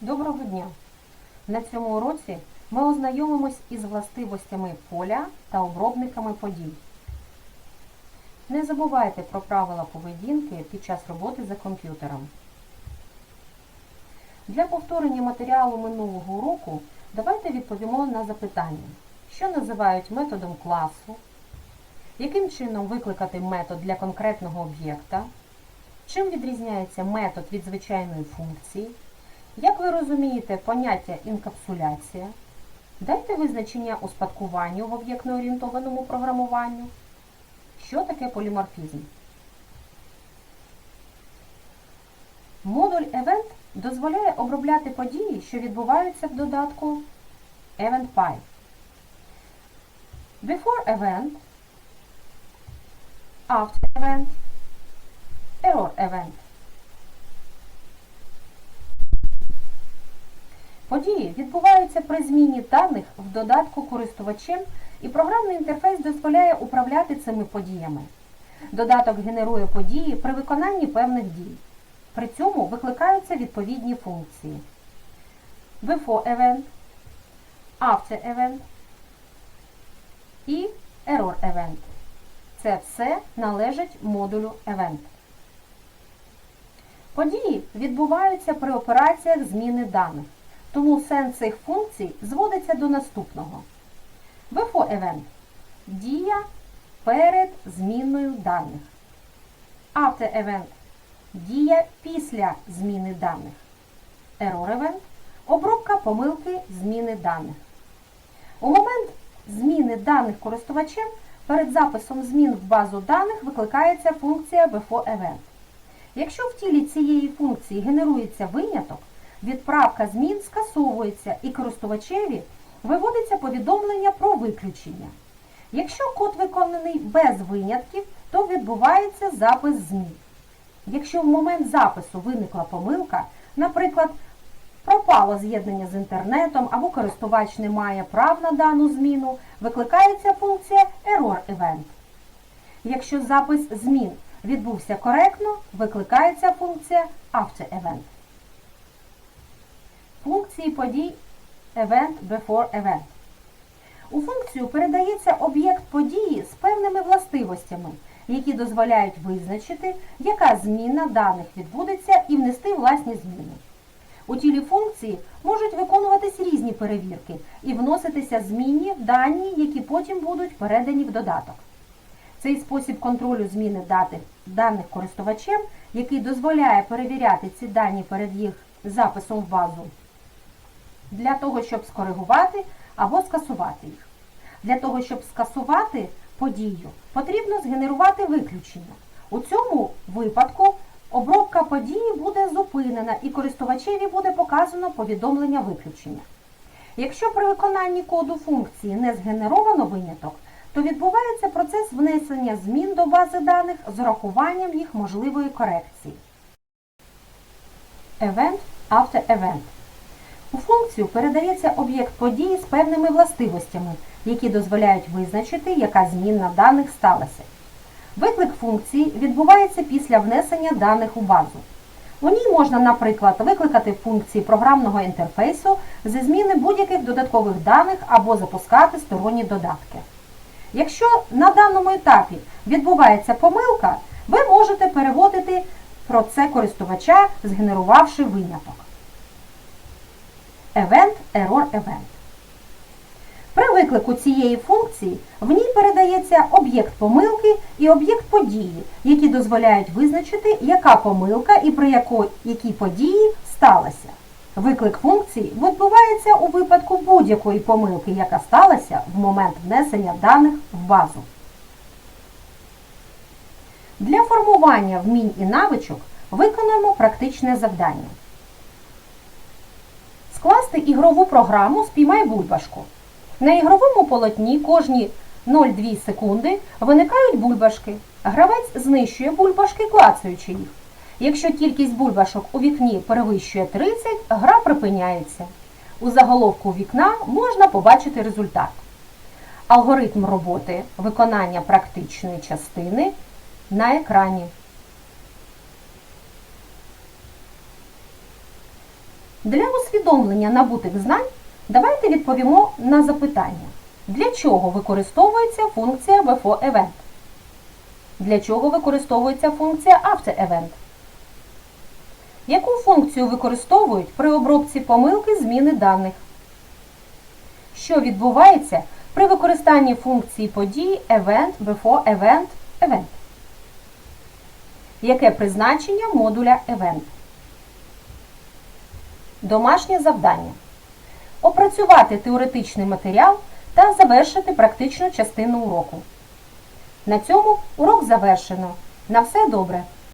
Доброго дня! На цьому уроці ми ознайомимось із властивостями поля та обробниками подій. Не забувайте про правила поведінки під час роботи за комп'ютером. Для повторення матеріалу минулого уроку давайте відповімо на запитання, що називають методом класу, яким чином викликати метод для конкретного об'єкта, чим відрізняється метод від звичайної функції, як ви розумієте поняття інкапсуляція, дайте визначення успадкуванню в об'єктно-орієнтованому програмуванню, що таке поліморфізм. Модуль Event дозволяє обробляти події, що відбуваються в додатку EventPy. Before event, after event, error event. Події відбуваються при зміні даних в додатку користувачем, і програмний інтерфейс дозволяє управляти цими подіями. Додаток генерує події при виконанні певних дій. При цьому викликаються відповідні функції. Before event, After event і Error event. Це все належить модулю Event. Події відбуваються при операціях зміни даних, тому сенс цих функцій зводиться до наступного. Before event – дія перед зміною даних. After event – дія після зміни даних. Error event – обробка помилки зміни даних. У момент зміни даних користувачем перед записом змін в базу даних викликається функція Before event. Якщо в тілі цієї функції генерується виняток, відправка змін скасовується і користувачеві виводиться повідомлення про виключення. Якщо код виконаний без винятків, то відбувається запис змін. Якщо в момент запису виникла помилка, наприклад, пропало з'єднання з інтернетом або користувач не має прав на дану зміну, викликається функція Error Event. Якщо запис змін відбувся коректно, викликається функція After Event. Функції подій Event Before Event. У функцію передається об'єкт події з певними властивостями, які дозволяють визначити, яка зміна даних відбудеться і внести власні зміни. У тілі функції можуть виконуватись різні перевірки і вноситися змінні в дані, які потім будуть передані в додаток. Цей спосіб контролю зміни даних користувачем, який дозволяє перевіряти ці дані перед їх записом в базу, для того, щоб скоригувати або скасувати їх. Для того, щоб скасувати подію, потрібно згенерувати виключення. У цьому випадку обробка події буде зупинена і користувачеві буде показано повідомлення виключення. Якщо при виконанні коду функції не згенеровано виняток, то відбувається процес внесення змін до бази даних з урахуванням їх можливої корекції. Event After Event. У функцію передається об'єкт події з певними властивостями, які дозволяють визначити, яка зміна даних сталася. Виклик функції відбувається після внесення даних у базу. У ній можна, наприклад, викликати функції програмного інтерфейсу зі зміни будь-яких додаткових даних або запускати сторонні додатки. Якщо на даному етапі відбувається помилка, ви можете переводити про це користувача, згенерувавши виняток. Event Error Event. При виклику цієї функції в ній передається об'єкт помилки і об'єкт події, які дозволяють визначити, яка помилка і при яко- якій події сталася. Виклик функції відбувається у випадку будь-якої помилки, яка сталася в момент внесення даних в базу. Для формування вмінь і навичок виконуємо практичне завдання. Скласти ігрову програму Спіймай бульбашку. На ігровому полотні кожні 0,2 секунди виникають бульбашки. Гравець знищує бульбашки, клацаючи їх. Якщо кількість бульбашок у вікні перевищує 30, гра припиняється. У заголовку вікна можна побачити результат. Алгоритм роботи виконання практичної частини на екрані. Для усвідомлення набутих знань давайте відповімо на запитання. Для чого використовується функція before event? Для чого використовується функція after event? Яку функцію використовують при обробці помилки зміни даних? Що відбувається при використанні функції події event, before event, event? Яке призначення модуля event? Домашнє завдання. Опрацювати теоретичний матеріал та завершити практичну частину уроку. На цьому урок завершено. На все добре!